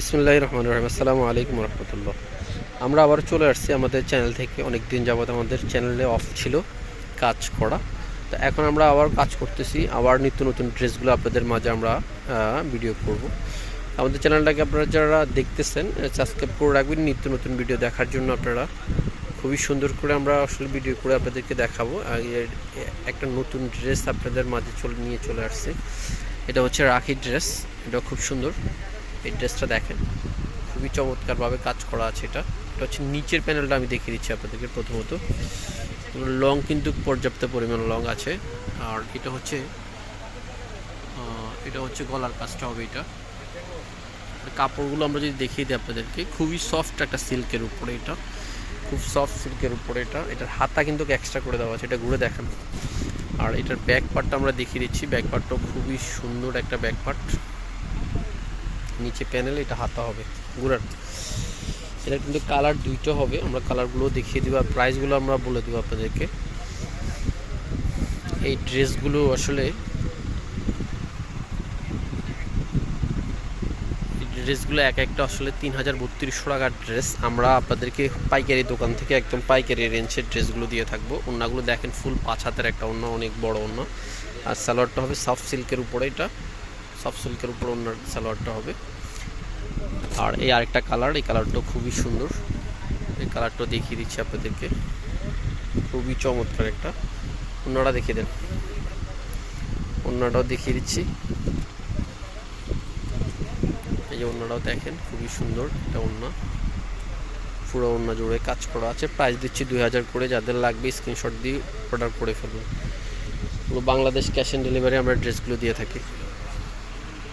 বিসমুল্লাহ রহমান রহিম। আসসালামু আলাইকুম রহমতুল্লাহ। আমরা আবার চলে আসছি আমাদের চ্যানেল থেকে। অনেক দিন যাবত আমাদের চ্যানেলে অফ ছিল কাজ করা। তো এখন আমরা আবার কাজ করতেছি। আবার নিত্য নতুন ড্রেসগুলো আপনাদের মাঝে আমরা ভিডিও করব। আমাদের চ্যানেলটাকে আপনারা যারা দেখতেছেন সাবস্ক্রাইব করে রাখবেন। নিত্য নতুন ভিডিও দেখার জন্য আপনারা খুবই সুন্দর করে আমরা আসলে ভিডিও করে আপনাদেরকে দেখাবো। একটা নতুন ড্রেস আপনাদের মাঝে চলে, নিয়ে চলে আসছে। এটা হচ্ছে রাখি ড্রেস এটা খুব সুন্দর। এই ড্রেসটা দেখেন। খুবই চমৎকারভাবে কাজ করা আছে এটা। এটা হচ্ছে নিচের প্যানেলটা আমি দেখিয়ে দিচ্ছি আপনাদেরকে প্রথমত। লং কিন্তু পর্যাপ্ত পরিমাণ লং আছে। আর এটা হচ্ছে এটা হচ্ছে গলার কাজটা হবে এটা। কাপড়গুলো আমরা যদি দেখিয়ে দিই আপনাদেরকে, খুবই সফট একটা সিল্কের উপরে এটা। খুব সফট সিল্কের উপরে এটা। এটার হাতা কিন্তু এক্সট্রা করে দেওয়া আছে, এটা ঘুরে দেখান। আর এটার ব্যাক পার্টটা আমরা দেখিয়ে দিচ্ছি। ব্যাক পার্টটাও খুবই সুন্দর একটা ব্যাক পার্ট নিচে প্যানেল এটা হাতা হবে, গুড়ার। এটা কিন্তু কালার দুইটা হবে, আমরা কালারগুলো দেখিয়ে দেবো, আর প্রাইসগুলো আমরা বলে দেবো আপনাদেরকে। এই ড্রেসগুলো আসলে ড্রেসগুলো এক একটা আসলে তিন হাজার বত্রিশশো টাকার ড্রেস আমরা আপনাদেরকে পাইকারি দোকান থেকে একদম পাইকারি রেঞ্জের ড্রেসগুলো দিয়ে থাকব। ওনাগুলো দেখেন ফুল পাঁচ হাতের একটা অন্য অনেক বড় অন্য আর সালোয়ারটা হবে সফট সিল্কের উপরে এটা। সফট সিল্কের উপর ওনার সালোয়ারটা হবে। আর এই আরেকটা কালার, এই কালারটা খুবই সুন্দর। এই কালারটা দেখিয়ে দিচ্ছি আপনাদেরকে। খুবই চমৎকার একটা। অন্যটা দেখিয়ে দেন। অন্যটাও দেখিয়ে দিচ্ছি। এই যে অন্যটাও দেখেন, খুবই সুন্দর এটা অন্য পুরো অন্য জুড়ে কাজ করা আছে। প্রাইস দিচ্ছি দুই হাজার করে। যাদের লাগবে স্ক্রিনশট দিয়ে অর্ডার করে ফেলবেন পুরো বাংলাদেশ ক্যাশ অন ডেলিভারি আমরা ড্রেসগুলো দিয়ে থাকি।